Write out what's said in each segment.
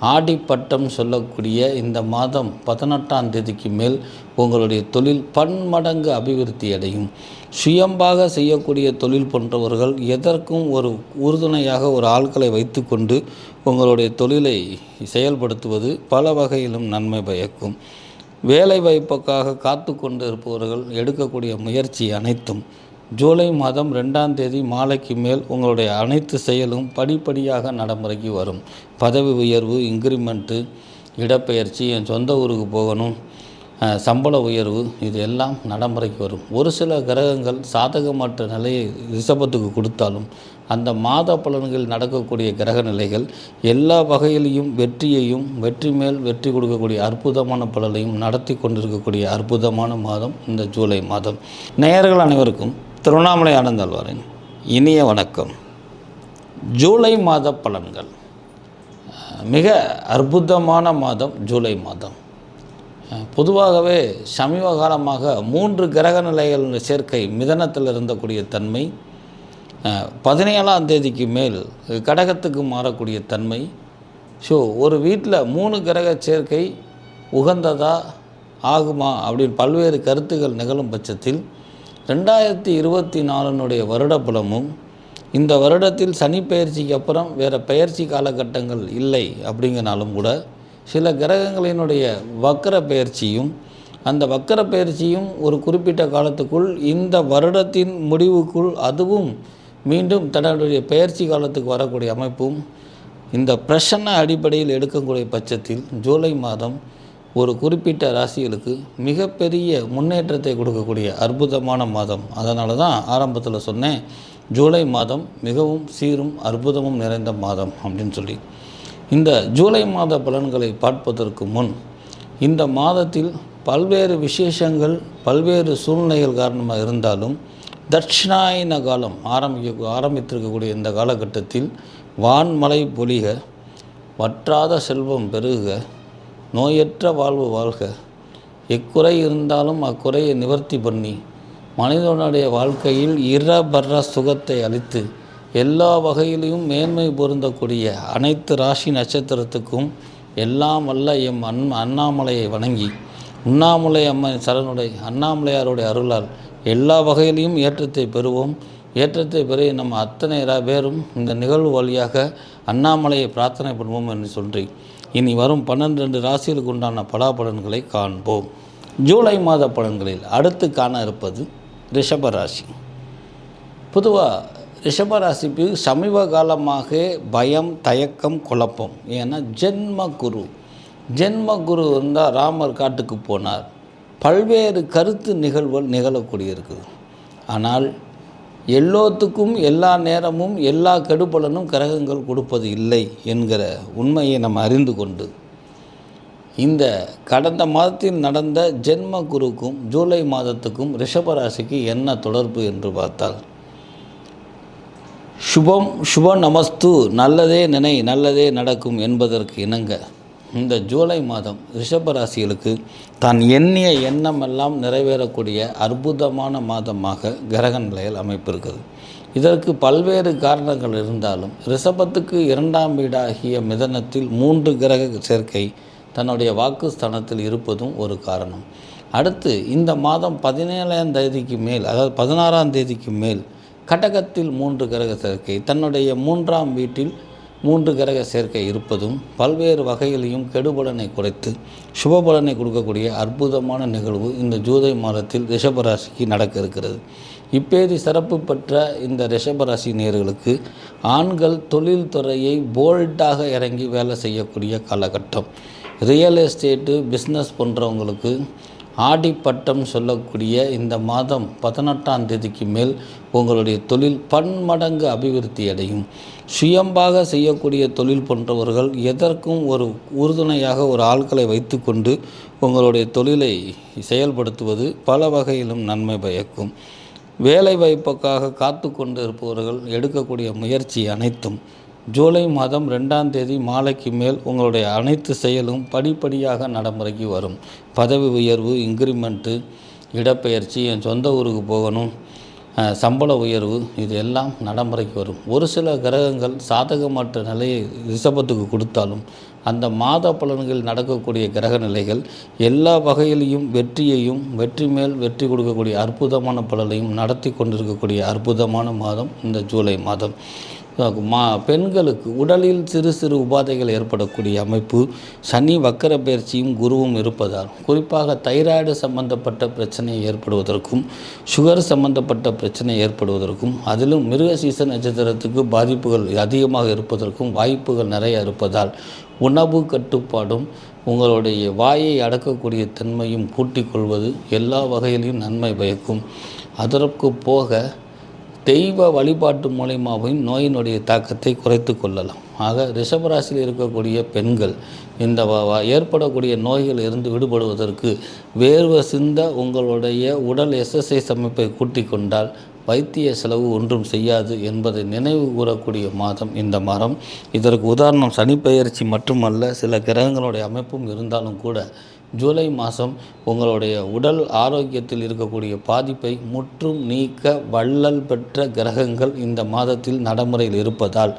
ஆடிப்பட்டம் சொல்லக்கூடிய இந்த மாதம் பதினெட்டாம் தேதிக்கு மேல் உங்களுடைய தொழில் பன்மடங்கு அபிவிருத்தி அடையும். சுயம்பாக செய்யக்கூடிய தொழில் போன்றவர்கள் எதற்கும் ஒரு உறுதுணையாக ஒரு ஆட்களை வைத்துக்கொண்டு உங்களுடைய தொழிலை செயல்படுத்துவது பல வகையிலும் நன்மை பயக்கும். வேலை வாய்ப்புக்காக காத்து கொண்டு இருப்பவர்கள் எடுக்கக்கூடிய முயற்சி அனைத்தும் ஜூலை மாதம் ரெண்டாம் தேதி மாலைக்கு மேல் உங்களுடைய அனைத்து செயலும் படிப்படியாக நடைமுறைக்கு வரும். பதவி உயர்வு இன்க்ரிமெண்ட்டு இடப்பெயர்ச்சி என் சொந்த ஊருக்கு போகணும் சம்பள உயர்வு இது எல்லாம் நடைமுறைக்கு வரும். ஒரு சில கிரகங்கள் சாதகமற்ற நிலையை ரிஷபத்துக்கு கொடுத்தாலும் அந்த மாத பலன்களில் நடக்கக்கூடிய கிரக நிலைகள் எல்லா வகையிலையும் வெற்றியையும் வெற்றி மேல் வெற்றி கொடுக்கக்கூடிய அற்புதமான பலனையும் நடத்தி கொண்டிருக்கக்கூடிய அற்புதமான மாதம் இந்த ஜூலை மாதம். நேயர்கள் அனைவருக்கும் திருவண்ணாமலை ஆனந்தாழ்வாரின் இனிய வணக்கம். ஜூலை மாத பலன்கள். மிக அற்புதமான மாதம் ஜூலை மாதம். பொதுவாகவே சமீப காலமாக மூன்று கிரக நிலைகள் சேர்க்கை மிதனத்தில் இருந்தக்கூடிய தன்மை பதினேழாம் தேதிக்கு மேல் கடகத்துக்கு மாறக்கூடிய தன்மை. ஸோ ஒரு வீட்டில் மூணு கிரக சேர்க்கை உகந்ததா ஆகுமா அப்படின்னு பல்வேறு கருத்துக்கள் நிகழும் பட்சத்தில் ரெண்டாயிரத்தி இருபத்தி நாலுனுடைய வருடப்புலமும் இந்த வருடத்தில் சனி பயிற்சிக்கு அப்புறம் வேறு பயிற்சி காலகட்டங்கள் இல்லை அப்படிங்கனாலும் கூட சில கிரகங்களினுடைய வக்கர பயிற்சியும் அந்த வக்கர பயிற்சியும் ஒரு குறிப்பிட்ட காலத்துக்குள் இந்த வருடத்தின் முடிவுக்குள் அதுவும் மீண்டும் தன்னுடைய பயிற்சி காலத்துக்கு வரக்கூடிய அமைப்பும் இந்த பிரசன்ன அடிப்படையில் எடுக்கக்கூடிய பட்சத்தில் ஜூலை மாதம் ஒரு குறிப்பிட்ட ராசிகளுக்கு மிகப்பெரிய முன்னேற்றத்தை கொடுக்கக்கூடிய அற்புதமான மாதம். அதனால தான் ஆரம்பத்தில் சொன்னேன் ஜூலை மாதம் மிகவும் சீரும் அற்புதமும் நிறைந்த மாதம் அப்படின்னு சொல்லி. இந்த ஜூலை மாத பலன்களை பார்ப்பதற்கு முன் இந்த மாதத்தில் பல்வேறு விசேஷங்கள் பல்வேறு சூழ்நிலைகள் காரணமாக இருந்தாலும் தட்சிணாயன காலம் ஆரம்பிக்க ஆரம்பித்திருக்கக்கூடிய இந்த காலகட்டத்தில் வான்மலை பொழிக வற்றாத செல்வம் பெருக நோயற்ற வாழ்வு வாழ்க. எக்குறை இருந்தாலும் அக்குறையை நிவர்த்தி பண்ணி மனிதனுடைய வாழ்க்கையில் இரபர சுகத்தை அளித்து எல்லா வகையிலையும் மேன்மை பொருந்தக்கூடிய அனைத்து ராசி நட்சத்திரத்துக்கும் எல்லாம் வல்ல எம் அன் அண்ணாமலையை வணங்கி உண்ணாமலை அம்மன் சரணுடைய அண்ணாமலையாருடைய அருளால் எல்லா வகையிலையும் ஏற்றத்தை பெறுவோம். ஏற்றத்தை பெற நம்ம அத்தனை பேரும் இந்த நிகழ்வு வழியாக அண்ணாமலையை பிரார்த்தனை பண்ணுவோம் என்று சொல்கிறேன் இனி வரும் பன்னெண்டு ராசிகளுக்கு உண்டான பலாபலன்களை காண்போம். ஜூலை மாத பலன்களில் அடுத்து காண இருப்பது ரிஷபராசி பொதுவாக ரிஷபராசிக்கு சமீப காலமாக பயம் தயக்கம் குழப்பம். ஏன்னா ஜென்ம குரு. ஜென்ம குரு இருந்தால் ராமர் காட்டுக்கு போனார். பல்வேறு கருத்து நிகழ்வுகள் நிகழக்கூடிய இருக்குது. ஆனால் எல்லோத்துக்கும் எல்லா நேரமும் எல்லா கெடுபலனும் கிரகங்கள் கொடுப்பது இல்லை என்கிற உண்மையை நம்ம அறிந்து கொண்டு இந்த கடந்த மாதத்தில் நடந்த ஜென்ம குருக்கும் ஜூலை மாதத்துக்கும் ரிஷபராசிக்கு என்ன தொடர்பு என்று பார்த்தால் சுபம் சுப நமஸ்து நல்லதே நினை நல்லதே நடக்கும் என்பதற்கு இணங்க இந்த ஜூலை மாதம் ரிஷபராசிகளுக்கு தான் எண்ணிய எண்ணமெல்லாம் நிறைவேறக்கூடிய அற்புதமான மாதமாக கிரக நிலையில் அமைப்பிருக்கிறது இதற்கு பல்வேறு காரணங்கள் இருந்தாலும் ரிஷபத்துக்கு இரண்டாம் வீடாகிய மிதனத்தில் மூன்று கிரக சேர்க்கை தன்னுடைய வாக்குஸ்தானத்தில் இருப்பதும் ஒரு காரணம். அடுத்து இந்த மாதம் பதினேழாம் தேதிக்கு மேல் அதாவது பதினாறாம் தேதிக்கு மேல் கடகத்தில் மூன்று கிரக சேர்க்கை தன்னுடைய மூன்றாம் வீட்டில் மூன்று கிரக சேர்க்கை இருப்பதும் பல்வேறு வகையிலையும் கெடுபலனை குறைத்து சுபபலனை கொடுக்கக்கூடிய அற்புதமான நிகழ்வு இந்த ஜூலை மாதத்தில் ரிஷபராசிக்கு நடக்க இருக்கிறது. இப்பேதி சிறப்பு பெற்ற இந்த ரிஷபராசி நேர்களுக்கு ஆண்கள் தொழில்துறையை போல்டாக இறங்கி வேலை செய்யக்கூடிய காலகட்டம். ரியல் எஸ்டேட்டு பிஸ்னஸ் பண்ணுறவங்களுக்கு ஆடிப்பட்டம் சொல்லக்கூடிய இந்த மாதம் பதினெட்டாம் தேதிக்கு மேல் உங்களுடைய தொழில் பன்மடங்கு அபிவிருத்தி அடையும். சுயம்பாக செய்யக்கூடிய தொழில் போன்றவர்கள் எதற்கும் ஒரு உறுதுணையாக ஒரு ஆட்களை வைத்துக்கொண்டு உங்களுடைய தொழிலை செயல்படுத்துவது பல வகையிலும் நன்மை பயக்கும். வேலை வாய்ப்புக்காக காத்து கொண்டு இருப்பவர்கள் எடுக்கக்கூடிய முயற்சி அனைத்தும் ஜூலை மாதம் ரெண்டாம் தேதி மாலைக்கு மேல் உங்களுடைய அனைத்து செயலும் படிப்படியாக நடைமுறைக்கு வரும். பதவி உயர்வு இன்க்ரிமெண்ட்டு இடப்பெயர்ச்சி என் சொந்த ஊருக்கு போகணும் சம்பள உயர்வு இது எல்லாம் நடைமுறைக்கு வரும். ஒரு சில கிரகங்கள் சாதகமற்ற நிலையை ரிஷபத்துக்கு கொடுத்தாலும் அந்த மாத பலன்களில் நடக்கக்கூடிய கிரக நிலைகள் எல்லா வகையிலையும் வெற்றியையும் வெற்றி மேல் வெற்றி கொடுக்கக்கூடிய அற்புதமான பலனையும் நடத்தி கொண்டிருக்கக்கூடிய அற்புதமான மாதம் இந்த ஜூலை மாதம். மா பெண்களுக்கு உடலில் சிறு சிறு உபாதைகள் ஏற்படக்கூடிய அமைப்பு சனி வக்கர பயிற்சியும் குருவும் இருப்பதால் குறிப்பாக தைராய்டு சம்பந்தப்பட்ட பிரச்சனை ஏற்படுவதற்கும் சுகர் சம்பந்தப்பட்ட பிரச்சனை ஏற்படுவதற்கும் அதிலும் மிருக சீசன் நட்சத்திரத்துக்கு பாதிப்புகள் அதிகமாக இருப்பதற்கும் வாய்ப்புகள் நிறைய இருப்பதால் உணவு கட்டுப்பாடும் உங்களுடைய வாயை அடக்கக்கூடிய தன்மையும் கூட்டிக் கொள்வது எல்லா வகையிலையும் நன்மை பயக்கும். அதற்கு போக தெய்வ வழிபாட்டு மூலியமாகவும் நோயினுடைய தாக்கத்தை குறைத்து கொள்ளலாம். ஆக ரிஷபராசியில் இருக்கக்கூடிய பெண்கள் இந்த ஏற்படக்கூடிய நோய்கள் இருந்து விடுபடுவதற்கு வேர்வை சிந்த உங்களுடைய உடல் எஸ்எஸ்ஐஸ் அமைப்பை கூட்டிக் கொண்டால் வைத்திய செலவு ஒன்றும் செய்யாது என்பதை நினைவு கூறக்கூடிய மாதம் இந்த மரம் இதற்கு உதாரணம் சனிப்பெயர்ச்சி மட்டுமல்ல சில கிரகங்களுடைய அமைப்பும் இருந்தாலும் கூட ஜூலை மாதம் உங்களுடைய உடல் ஆரோக்கியத்தில் இருக்கக்கூடிய பாதிப்பை முற்றும் நீக்க வள்ளல் பெற்ற கிரகங்கள் இந்த மாதத்தில் நடைமுறையில் இருப்பதால்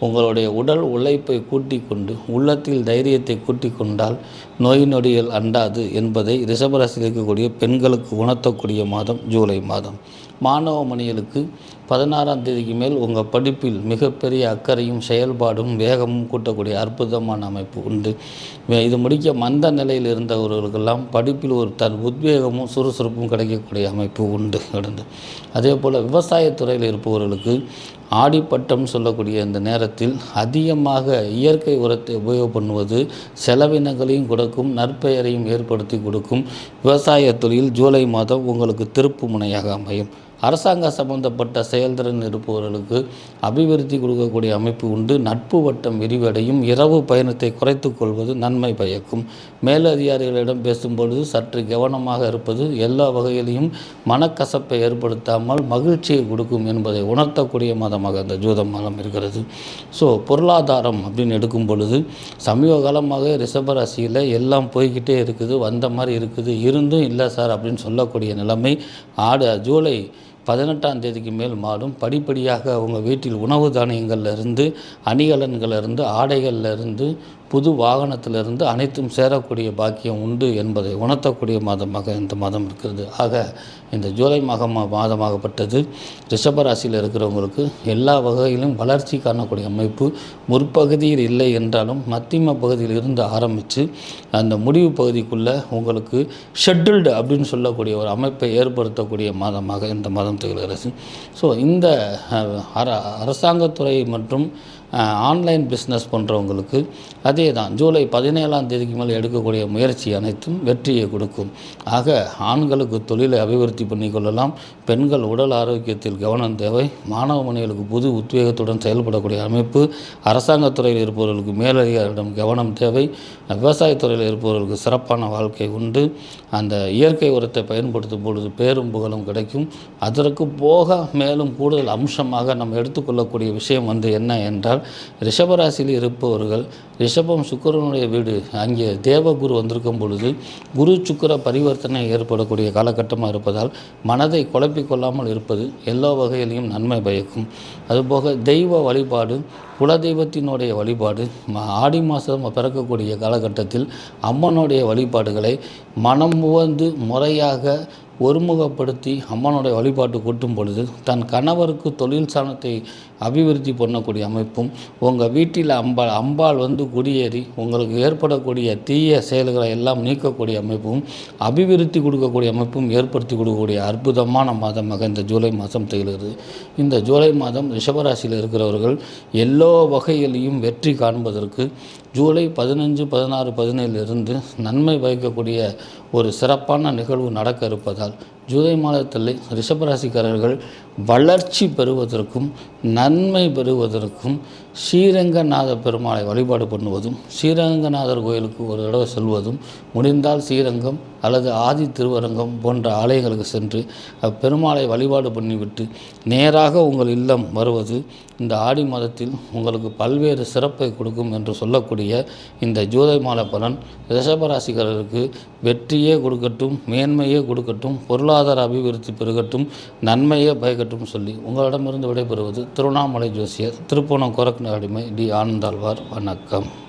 உங்களுடைய உடல் உழைப்பை கூட்டிக் கொண்டு உள்ளத்தில் தைரியத்தை கூட்டிக் கொண்டால் நோய் நொடிகள் அண்டாது என்பதை ரிஷபராசியில் இருக்கக்கூடிய பெண்களுக்கு உணர்த்தக்கூடிய மாதம் ஜூலை மாதம். மாணவ மணிகளுக்கு பதினாறாம் தேதிக்கு மேல் உங்கள் படிப்பில் மிகப்பெரிய அக்கறையும் செயல்பாடும் வேகமும் கூட்டக்கூடிய அற்புதமான அமைப்பு உண்டு. இது முடிக்க மந்த நிலையில் இருந்தவர்களுக்கெல்லாம் படிப்பில் ஒரு தன் உத்வேகமும் சுறுசுறுப்பும் கிடைக்கக்கூடிய அமைப்பு உண்டு. கடந்து அதே போல் விவசாயத்துறையில் இருப்பவர்களுக்கு ஆடிப்பட்டம் சொல்லக்கூடிய இந்த நேரத்தில் அதிகமாக இயற்கை உரத்தை உபயோகம் பண்ணுவது செலவினங்களையும் கொடுக்கும் நற்பெயரையும் ஏற்படுத்தி கொடுக்கும். விவசாய தொழில் ஜூலை மாதம் உங்களுக்கு திருப்பு முனையாக அமையும். அரசாங்க சம்பந்தப்பட்ட செயல்திறன் இருப்பவர்களுக்கு அபிவிருத்தி கொடுக்கக்கூடிய அமைப்பு உண்டு. நட்பு வட்டம் விரிவடையும். இரவு பயணத்தை குறைத்து கொள்வது நன்மை பயக்கும். மேலதிகாரிகளிடம் பேசும்பொழுது சற்று கவனமாக இருப்பது எல்லா வகையிலையும் மனக்கசப்பை ஏற்படுத்தாமல் மகிழ்ச்சியை கொடுக்கும் என்பதை உணர்த்தக்கூடிய காலமாக அந்த ஜூத மாதம் இருக்கிறது. ஸோ பொருளாதாரம் அப்படின்னு எடுக்கும் பொழுது சமீப காலமாக ரிஷபராசியில் எல்லாம் போய்கிட்டே இருக்குது வந்த மாதிரி இருக்குது இருந்தும் இல்லை சார் அப்படின்னு சொல்லக்கூடிய நிலைமை ஆடு ஜூலை பதினெட்டாம் தேதிக்கு மேல் மாறும். படிப்படியாக அவங்க வீட்டில் உணவு தானியங்கள்லேருந்து அணிகலன்களிலிருந்து ஆடைகள்லேருந்து புது வாகனத்திலிருந்து அனைத்தும் சேரக்கூடிய பாக்கியம் உண்டு என்பதை உணர்த்தக்கூடிய மாதமாக இந்த மாதம் இருக்கிறது. ஆக இந்த ஜூலை மாதம் மாதமாகப்பட்டது ரிஷபராசியில் இருக்கிறவங்களுக்கு எல்லா வகையிலும் வளர்ச்சி காணக்கூடிய அமைப்பு. முற்பகுதியில் இல்லை என்றாலும் மத்தியம பகுதியில் இருந்து ஆரம்பித்து அந்த முடிவு பகுதிக்குள்ளே உங்களுக்கு ஷெட்யூல்டு அப்படின்னு சொல்லக்கூடிய ஒரு அமைப்பை ஏற்படுத்தக்கூடிய மாதமாக இந்த மாதம் திகழ்கிறது ஸோ இந்த அரசாங்கத்துறை மற்றும் ஆன்லைன் பிஸ்னஸ் பண்ணுறவங்களுக்கு அதே தான் ஜூலை பதினேழாம் தேதிக்கு மேலே எடுக்கக்கூடிய முயற்சி அனைத்தும் வெற்றியை கொடுக்கும். ஆக ஆண்களுக்கு தொழிலை அபிவிருத்தி பண்ணிக்கொள்ளலாம் பெண்கள் உடல் ஆரோக்கியத்தில் கவனம் தேவை. மாணவ மணிகளுக்கு புது உத்வேகத்துடன் செயல்படக்கூடிய அமைப்பு. அரசாங்கத்துறையில் இருப்பவர்களுக்கு மேலதிகாரிடம் கவனம் தேவை. விவசாயத்துறையில் இருப்பவர்களுக்கு சிறப்பான வாழ்க்கை உண்டு. அந்த இயற்கை உரத்தை பயன்படுத்தும் பொழுது பேரும் புகழும் கிடைக்கும். அதற்கு போக மேலும் கூடுதல் அம்சமாக நம்ம எடுத்துக்கொள்ளக்கூடிய விஷயம் வந்து என்ன என்றால் ரிஷபராசியில் இருப்பவர்கள் ரிஷபம் சுக்கரனுடைய வீடு அங்கே தேவகுரு வந்திருக்கும் பொழுது குரு சுக்கர பரிவர்த்தனை ஏற்படக்கூடிய காலகட்டமாக இருப்பதால் மனதை குழப்பிக்கொள்ளாமல் இருப்பது எல்லா வகையிலையும் நன்மை பயக்கும். அதுபோக தெய்வ வழிபாடு குலதெய்வத்தினுடைய வழிபாடு ஆடி மாதம் பிறக்கக்கூடிய காலகட்டத்தில் அம்மனுடைய வழிபாடுகளை மனம் உவந்து முறையாக ஒருமுகப்படுத்தி அம்மனுடைய வழிபாட்டு கூட்டும் பொழுது தன் கணவருக்கு தொழில் சாணத்தை அபிவிருத்தி பண்ணக்கூடிய அமைப்பும் உங்கள் வீட்டில் அம்பாள் அம்பாள் வந்து குடியேறி உங்களுக்கு ஏற்படக்கூடிய தீய செயல்களை எல்லாம் நீக்கக்கூடிய அமைப்பும் அபிவிருத்தி கொடுக்கக்கூடிய அமைப்பும் ஏற்படுத்தி கொடுக்கக்கூடிய அற்புதமான மாதமாக இந்த ஜூலை மாதம் திகழ்கிறது. இந்த ஜூலை மாதம் ரிஷபராசியில் இருக்கிறவர்கள் எல்லோ வகையிலையும் வெற்றி காண்பதற்கு ஜூலை பதினஞ்சு பதினாறு பதினேழிலிருந்து நன்மை வகிக்கக்கூடிய ஒரு சிறப்பான நிகழ்வு நடக்க இருப்பதால் ஜூலை மாதத்தில் ரிஷபராசிக்காரர்கள் வளர்ச்சி பெறுவதற்கும் நன்மை பெறுவதற்கும் ஸ்ரீரங்கநாத பெருமாளை வழிபாடு பண்ணுவதும் ஸ்ரீரங்கநாதர் கோயிலுக்கு ஒரு தடவை செல்வதும் முடிந்தால் ஸ்ரீரங்கம் அல்லது ஆதி திருவரங்கம் போன்ற ஆலயங்களுக்கு சென்று பெருமாளை வழிபாடு பண்ணிவிட்டு நேராக உங்கள் இல்லம் வருவது இந்த ஆடி மாதத்தில் உங்களுக்கு பல்வேறு சிறப்பை கொடுக்கும் என்று சொல்லக்கூடிய இந்த ஜூலை மாத பலன் ரிஷபராசிக்காரருக்கு வெற்றியே கொடுக்கட்டும் மேன்மையே கொடுக்கட்டும் பொருளாதார அபிவிருத்தி பெருகட்டும் நன்மையே பயக்கட்டும். சொல்லி உங்களிடமிருந்து விடைபெறுவது திருவண்ணாமலை ஜோசியர் திருப்பூணம் கோரக் அடிமை டி ஆனந்தாழ்வார். வணக்கம்.